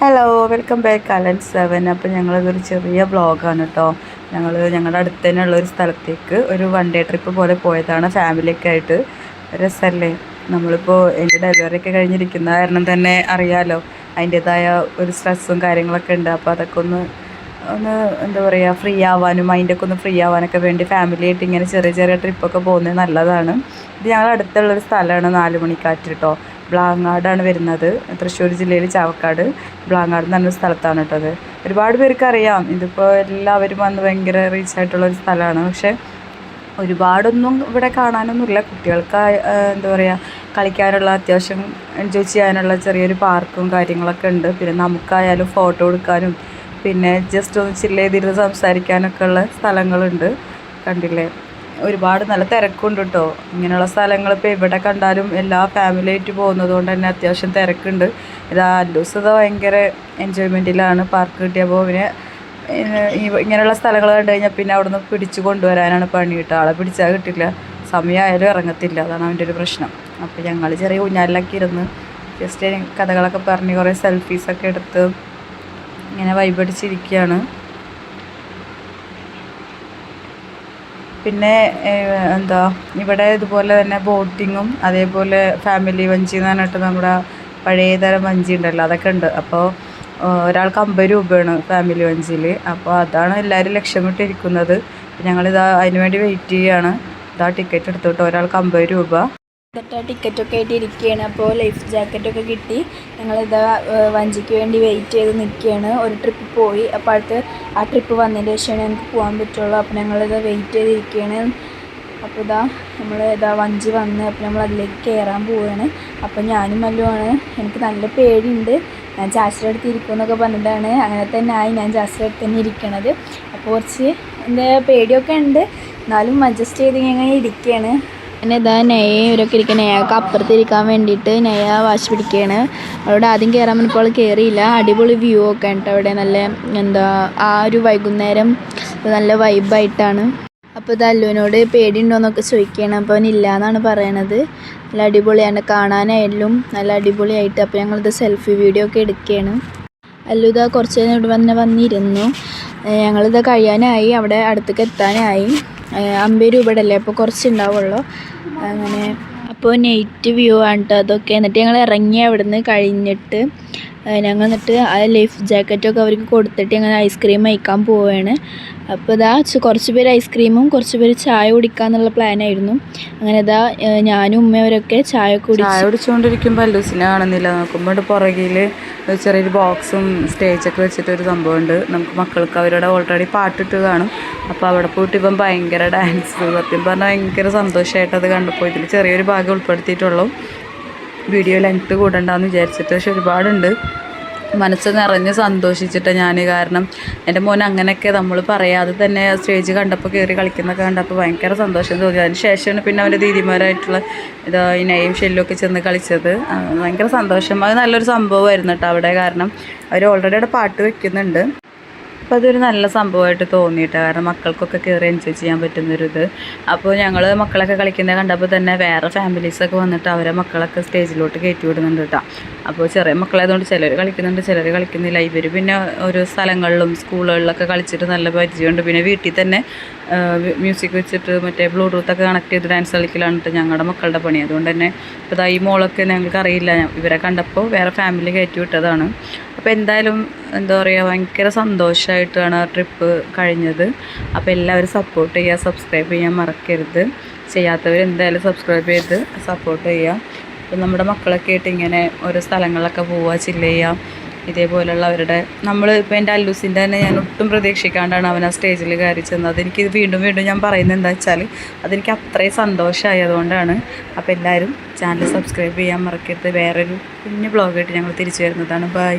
Hello welcome back Alan seven അപ്പോൾ ഞങ്ങളതൊരു ചെറിയ ബ്ലോഗാണ് കേട്ടോ ഞങ്ങൾ ഞങ്ങളുടെ അടുത്ത് തന്നെയുള്ള ഒരു സ്ഥലത്തേക്ക് ഒരു വൺ ഡേ ട്രിപ്പ് പോലെ പോയതാണ്. ഫാമിലിയൊക്കെ ആയിട്ട്. രസമല്ലേ നമ്മളിപ്പോൾ എന്റെ ഡെലിവറി ഒക്കെ കഴിഞ്ഞിരിക്കുന്ന കാരണം തന്നെ അറിയാലോ. അതിന്റേതായ ഒരു സ്ട്രെസ്സും കാര്യങ്ങളൊക്കെ ഉണ്ട്. അപ്പോൾ അതൊക്കെ ഒന്ന് ഒന്ന് എന്താ പറയുക ഫ്രീ ആവാനും മൈൻഡൊക്കെ ഒന്ന് ഫ്രീ ആവാനൊക്കെ വേണ്ടി ഫാമിലി ആയിട്ട് ഇങ്ങനെ ചെറിയ ചെറിയ ട്രിപ്പൊക്കെ പോകുന്നത് നല്ലതാണ്. ഇത് ഞങ്ങളുടെ അടുത്തുള്ളൊരു സ്ഥലമാണ് നാല് മണിക്കാറ്റ് കേട്ടോ ബ്ലാങ്ങാടാണ് വരുന്നത്. തൃശ്ശൂർ ജില്ലയിൽ ചാവക്കാട് ബ്ലാങ്ങാട് എന്ന് പറഞ്ഞ സ്ഥലത്താണ് കേട്ടോ അത്. ഒരുപാട് പേർക്ക് അറിയാം. ഇതിപ്പോൾ എല്ലാവരും വന്ന് ഭയങ്കര റീച്ച് ആയിട്ടുള്ള ഒരു സ്ഥലമാണ്. പക്ഷേ ഒരുപാടൊന്നും ഇവിടെ കാണാനൊന്നുമില്ല. കുട്ടികൾക്ക് എന്താ പറയുക കളിക്കാനുള്ള അത്യാവശ്യം എൻജോയ് ചെയ്യാനുള്ള ചെറിയൊരു പാർക്കും കാര്യങ്ങളൊക്കെ ഉണ്ട്. പിന്നെ നമുക്കായാലും ഫോട്ടോ എടുക്കാനും പിന്നെ ജസ്റ്റ് ഒന്ന് ചില്ല് ചെയ്തിരുന്ന് സംസാരിക്കാനൊക്കെ ഉള്ള സ്ഥലങ്ങളുണ്ട്. കണ്ടില്ലേ? ഒരുപാട് നല്ല തിരക്കുണ്ട് കേട്ടോ ഇങ്ങനെയുള്ള സ്ഥലങ്ങൾ ഇപ്പോൾ എവിടെ കണ്ടാലും എല്ലാ ഫാമിലി ആയിട്ട് പോകുന്നത് കൊണ്ട് തന്നെ അത്യാവശ്യം തിരക്കുണ്ട്. ഇത് ആലൂസ് ഭയങ്കര എൻജോയ്മെന്റിലാണ് പാർക്ക് കിട്ടിയപ്പോൾ പിന്നെ ഇങ്ങനെയുള്ള സ്ഥലങ്ങൾ കണ്ടു കഴിഞ്ഞാൽ പിന്നെ അവിടുന്ന് പിടിച്ചു കൊണ്ടുവരാനാണ് പണി കിട്ടുക ആളെ പിടിച്ചാൽ കിട്ടില്ല. സമയമായാലും ഇറങ്ങത്തില്ല. അതാണ് അവന്റെ ഒരു പ്രശ്നം. അപ്പോൾ ഞങ്ങൾ ചെറിയ ഊഞ്ഞാലിലൊക്കെ ഇരുന്ന് ജസ്റ്റ് കഥകളൊക്കെ പറഞ്ഞ് കുറേ സെൽഫീസൊക്കെ എടുത്ത് ഇങ്ങനെ വൈബടിച്ചിരിക്കുകയാണ് പിന്നെ എന്താ ഇവിടെ ഇതുപോലെ തന്നെ ബോട്ടിങ്ങും അതേപോലെ ഫാമിലി വഞ്ചി എന്ന് പറഞ്ഞിട്ട് നമ്മുടെ പഴയ തരം വഞ്ചി ഉണ്ടല്ലോ അതൊക്കെ ഉണ്ട്. അപ്പോൾ ഒരാൾക്ക് അമ്പത് രൂപയാണ് ഫാമിലി വഞ്ചിയിൽ അപ്പോൾ അതാണ് എല്ലാവരും ലക്ഷ്യമിട്ടിരിക്കുന്നത് ഞങ്ങളിതാ അതിന് വേണ്ടി വെയിറ്റ് ചെയ്യുകയാണ് ഇതാ ടിക്കറ്റ് എടുത്തു കേട്ടോ ഒരാൾക്ക് അമ്പത് രൂപ. എന്നിട്ട് ടിക്കറ്റൊക്കെ ആയിട്ട് ഇരിക്കുകയാണ് അപ്പോൾ ലൈഫ് ജാക്കറ്റൊക്കെ കിട്ടി. ഞങ്ങളിതാ വഞ്ചിക്ക് വേണ്ടി വെയിറ്റ് ചെയ്ത് നിൽക്കുകയാണ്. ഒരു ട്രിപ്പ് പോയി. അപ്പോൾ അടുത്ത് ആ ട്രിപ്പ് വന്നതിന് ശേഷമാണ് ഞങ്ങൾക്ക് പോകാൻ പറ്റുള്ളൂ. അപ്പോൾ ഞങ്ങളിതാ വെയിറ്റ് ചെയ്തിരിക്കുകയാണ്. അപ്പോൾ ഇതാ നമ്മൾ ഇതാ വഞ്ചി വന്ന് അപ്പോൾ നമ്മൾ അതിലേക്ക് കയറാൻ പോവുകയാണ് അപ്പോൾ ഞാനും മല്ലുമാണ് എനിക്ക് നല്ല പേടിയുണ്ട്. ഞാൻ ചാച്ചിയുടെ അടുത്ത് ഇരിക്കുമെന്നൊക്കെ പറഞ്ഞിട്ടാണ് അങ്ങനെ തന്നെ ആയി ഞാൻ ചാച്ചിയുടെ അടുത്ത് തന്നെ ഇരിക്കണത്. അപ്പോൾ കുറച്ച് എന്താ പേടിയൊക്കെ ഉണ്ട്. എന്നാലും അഡ്ജസ്റ്റ് ചെയ്ത് ഇങ്ങനെ ഇരിക്കുകയാണ്. പിന്നെ ഇതാ നെയ്യ ഇവരൊക്കെ ഇരിക്കുക നെയ്യൊക്കെ അപ്പുറത്ത് ഇരിക്കാൻ വേണ്ടിയിട്ട് നെയ്യ വാശി പിടിക്കുകയാണ്. അവിടെ ആദ്യം കയറാൻ പറഞ്ഞപ്പോൾ കയറിയില്ല അടിപൊളി വ്യൂ ഒക്കെ ഉണ്ട് അവിടെ. നല്ല എന്താ ആ ഒരു വൈകുന്നേരം നല്ല വൈബായിട്ടാണ് അപ്പോൾ ഇത് അല്ലുവിനോട് പേടിയുണ്ടോയെന്നൊക്കെ ചോദിക്കുകയാണ്. അപ്പോൾ അവനില്ല എന്നാണ് പറയണത്. നല്ല അടിപൊളിയാണ് കാണാനായാലും നല്ല അടിപൊളിയായിട്ട്. അപ്പോൾ ഞങ്ങളിത് സെൽഫി വീഡിയോ ഒക്കെ എടുക്കുകയാണ്. അല്ലു ഇതാ കുറച്ച് നേരം ഇവിടെ വന്ന് വന്നിരുന്നു. ഞങ്ങളിത് കഴിയാനായി. അവിടെ അടുത്തേക്ക് എത്താനായി. അമ്പത് രൂപയുടെ അല്ലേ അപ്പോൾ കുറച്ച് ഉണ്ടാവുള്ളൂ അങ്ങനെ അപ്പോൾ നൈറ്റ് വ്യൂ ആണ് കേട്ടോ അതൊക്കെ. എന്നിട്ട് ഞങ്ങൾ ഇറങ്ങി അവിടുന്ന് കഴിഞ്ഞിട്ട് ഏഹ് ഞങ്ങൾ എന്നിട്ട് ആ ലൈഫ് ജാക്കറ്റൊക്കെ അവർക്ക് കൊടുത്തിട്ട് ഞങ്ങൾ ഐസ്ക്രീം കഴിക്കാൻ പോവുകയാണ് അപ്പോൾ ഇതാ കുറച്ച് പേര് ഐസ്ക്രീമും കുറച്ച് പേര് ചായ കുടിക്കാന്നുള്ള പ്ലാനായിരുന്നു അങ്ങനെ ഇതാ ഞാനും ഉമ്മയവരൊക്കെ ചായ കുടി ചായ കുടിച്ചുകൊണ്ടിരിക്കുമ്പോൾ അല്ലൂസിനെ കാണുന്നില്ല. നോക്കുമ്പോൾ പുറകിൽ ചെറിയൊരു ബോക്സും സ്റ്റേജൊക്കെ വെച്ചിട്ട് ഒരു സംഭവമുണ്ട്. നമുക്ക് മക്കൾക്ക് അവരുടെ ഓൾറെഡി പാട്ടിട്ട് കാണും അപ്പോൾ അവിടെ പോയിട്ട് ഇപ്പം ഭയങ്കര ഡാൻസ് സത്യം പറഞ്ഞാൽ ഭയങ്കര സന്തോഷമായിട്ട് അത് കണ്ടപ്പോൾ ഇതിൽ ചെറിയൊരു ഭാഗം ഉൾപ്പെടുത്തിയിട്ടുള്ളൂ. വീഡിയോ ലെങ്ത് കൂടണ്ടെന്ന് വിചാരിച്ചിട്ട്. പക്ഷെ ഒരുപാടുണ്ട്. മനസ്സ് നിറഞ്ഞ് സന്തോഷിച്ചിട്ട് ഞാൻ കാരണം എന്റെ മോൻ അങ്ങനെയൊക്കെ നമ്മൾ പറയാതെ തന്നെ സ്റ്റേജ് കണ്ടപ്പോൾ കയറി കളിക്കുന്നൊക്കെ കണ്ടപ്പോൾ ഭയങ്കര സന്തോഷം തോന്നി. അതിന് ശേഷമാണ് പിന്നെ അവന്റെ ദീദിമാരായിട്ടുള്ള ഇത് ഈ നെയ്യും ഷെല്ലും ഒക്കെ ചെന്ന് കളിച്ചത്. ഭയങ്കര സന്തോഷം. അത് നല്ലൊരു സംഭവമായിരുന്നു കേട്ടോ അവിടെ. കാരണം അവർ ഓൾറെഡി അവിടെ പാട്ട് വെക്കുന്നുണ്ട്. അപ്പോൾ അതൊരു നല്ല സംഭവമായിട്ട് തോന്നിയിട്ട്. കാരണം മക്കൾക്കൊക്കെ കയറി എൻജോയ് ചെയ്യാൻ പറ്റുന്നൊരിത്. അപ്പോൾ ഞങ്ങൾ മക്കളൊക്കെ കളിക്കുന്നത് കണ്ടപ്പോൾ തന്നെ വേറെ ഫാമിലീസൊക്കെ വന്നിട്ട് അവരെ മക്കളൊക്കെ സ്റ്റേജിലോട്ട് കയറ്റി വിടുന്നുണ്ട് കേട്ടോ അപ്പോൾ ചെറിയ മക്കളായതുകൊണ്ട് ചിലർ കളിക്കുന്നുണ്ട് ചിലർ കളിക്കുന്നില്ല. ഇവർ പിന്നെ ഓരോ സ്ഥലങ്ങളിലും സ്കൂളുകളിലൊക്കെ കളിച്ചിട്ട് നല്ല പരിചയമുണ്ട്. പിന്നെ വീട്ടിൽ തന്നെ മ്യൂസിക് വെച്ചിട്ട് മറ്റേ ബ്ലൂടൂത്തൊക്കെ കണക്ട് ചെയ്ത് ഡാൻസ് കളിക്കലാണിട്ട് ഞങ്ങളുടെ മക്കളുടെ പണി. അതുകൊണ്ട് തന്നെ ഇപ്പോൾ ഈ മോളൊക്കെ ഞങ്ങൾക്ക് അറിയില്ല. ഇവരെ കണ്ടപ്പോൾ വേറെ ഫാമിലി കയറ്റി വിട്ടതാണ്. അപ്പോൾ എന്തായാലും എന്താ പറയുക ഭയങ്കര സന്തോഷമായിട്ടാണ് ആ ട്രിപ്പ് കഴിഞ്ഞത്. അപ്പോൾ എല്ലാവരും സപ്പോർട്ട് ചെയ്യുക സബ്സ്ക്രൈബ് ചെയ്യാൻ മറക്കരുത്. ചെയ്യാത്തവർ എന്തായാലും സബ്സ്ക്രൈബ് ചെയ്ത് സപ്പോർട്ട് ചെയ്യുക. അപ്പം നമ്മുടെ മക്കളൊക്കെ ആയിട്ട് ഇങ്ങനെ ഓരോ സ്ഥലങ്ങളിലൊക്കെ പോവുക ചില്ല് ചെയ്യുക. ഇതേപോലെയുള്ള അവരുടെ നമ്മൾ ഇപ്പോൾ എന്റെ അല്ലൂസിന്റെ തന്നെ ഞാൻ ഒട്ടും പ്രതീക്ഷിക്കാണ്ടാണ് അവൻ ആ സ്റ്റേജിൽ കയറി ചെന്നത്. എനിക്കിത് വീണ്ടും വീണ്ടും ഞാൻ പറയുന്നത് എന്താ വെച്ചാൽ അതെനിക്ക് അത്രയും സന്തോഷമായതുകൊണ്ടാണ് അപ്പോൾ എല്ലാവരും ചാനൽ സബ്സ്ക്രൈബ് ചെയ്യാൻ മറക്കരുത്. വേറൊരു കുഞ്ഞു ബ്ലോഗായിട്ട് ഞങ്ങൾ തിരിച്ചു വരുന്നതാണ്. ബൈ